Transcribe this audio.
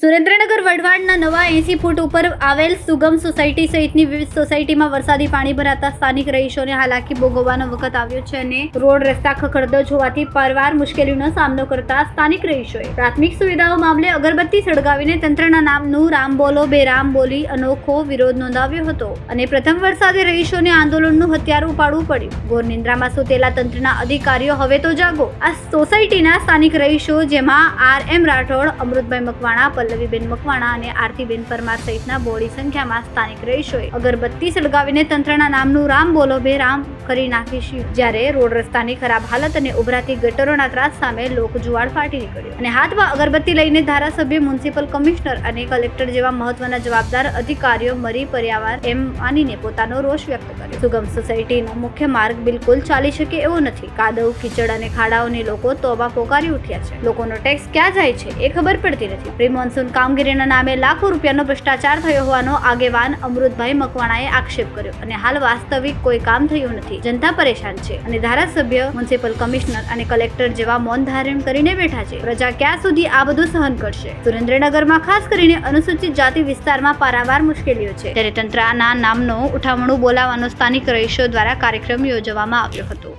સુરેન્દ્રનગર વઢવાડના નવા એસી ફૂટ ઉપર આવેલ સુગમ સોસાયટી સહિતની વિવિધ સોસાયટીમાં વરસાદી પાણી ભરાતા સ્થાનિક રહીશોને હાલાકી ભોગવવાનો વખત આવ્યો છે અને રોડ રસ્તા ખખડદજ હોવાથી પરવાર મુશ્કેલીનો સામનો કરતા સ્થાનિક રહીશોએ પ્રાથમિક સુવિધાઓ મામલે અગરબત્તી સળગાવીને તંત્રના નામનું રામ બોલો, બે રામ બોલી અનોખો વિરોધ નોંધાવ્યો હતો અને પ્રથમ વરસાદે રહીશોને આંદોલનનું હથિયાર ઉપાડવું પડ્યું. ગોરનિંદ્રામાં સુતેલા તંત્રના અધિકારીઓ હવે તો જાગો. આ સોસાયટીના સ્થાનિક રહીશો, જેમાં આર એમ રાઠોડ, અમૃતભાઈ મકવાણા પલ્લવીબેન મકવાણા અને આરતીબેન પરમાર સહિતના બોડી સંખ્યામાં સ્થાનિક રહીશોએ અગરબત્તી સળગાવીને તંત્રના નામનું રામ બોલો, બે રામ કરી નાખીશું જ્યારે રોડ રસ્તાની ખરાબ હાલત અને ઉભરાતી ગટરોના ત્રાસ સામે લોક જુવાળ ફાટી નીકળ્યો. અને હાથમાં અગરબત્તી લઈને ધારાસભ્ય, મ્યુનિસિપલ કમિશનર અને કલેક્ટર જેવા મહત્વના જવાબદાર અધિકારીઓ મરી પર્યાવાર એમ માનીને પોતાનો રોષ વ્યક્ત કર્યો. સુગમ સોસાયટીનો મુખ્ય માર્ગ બિલકુલ ચાલી શકે એવો નથી. કાદવ, કીચડ અને ખાડાઓને લોકો તોબા પોકારી ઉઠ્યા છે. લોકોનો ટેક્સ ક્યાં જાય છે એ ખબર પડતી નથી. પ્રી મોન્સૂન કામગીરીના નામે લાખો રૂપિયાનો ભ્રષ્ટાચાર થયો હોવાનો આગેવાન અમૃતભાઈ મકવાણાએ આક્ષેપ કર્યો અને હાલ વાસ્તવિક કોઈ કામ થયું નથી. જનતા પરેશાન છે અને ધારાસભ્ય, મ્યુનિસિપલ કમિશનર અને કલેક્ટર જેવા મૌન ધારણ કરીને બેઠા છે. પ્રજા ક્યાં સુધી આ બધું સહન કરશે? સુરેન્દ્રનગરમાં ખાસ કરીને અનુસૂચિત જાતિ વિસ્તારમાં પારાવાર મુશ્કેલીઓ છે. ત્યારે તંત્રના નામનો ઉઠામણું બોલાવવાનો સ્થાનિક રહીશો દ્વારા કાર્યક્રમ યોજવામાં આવ્યો હતો.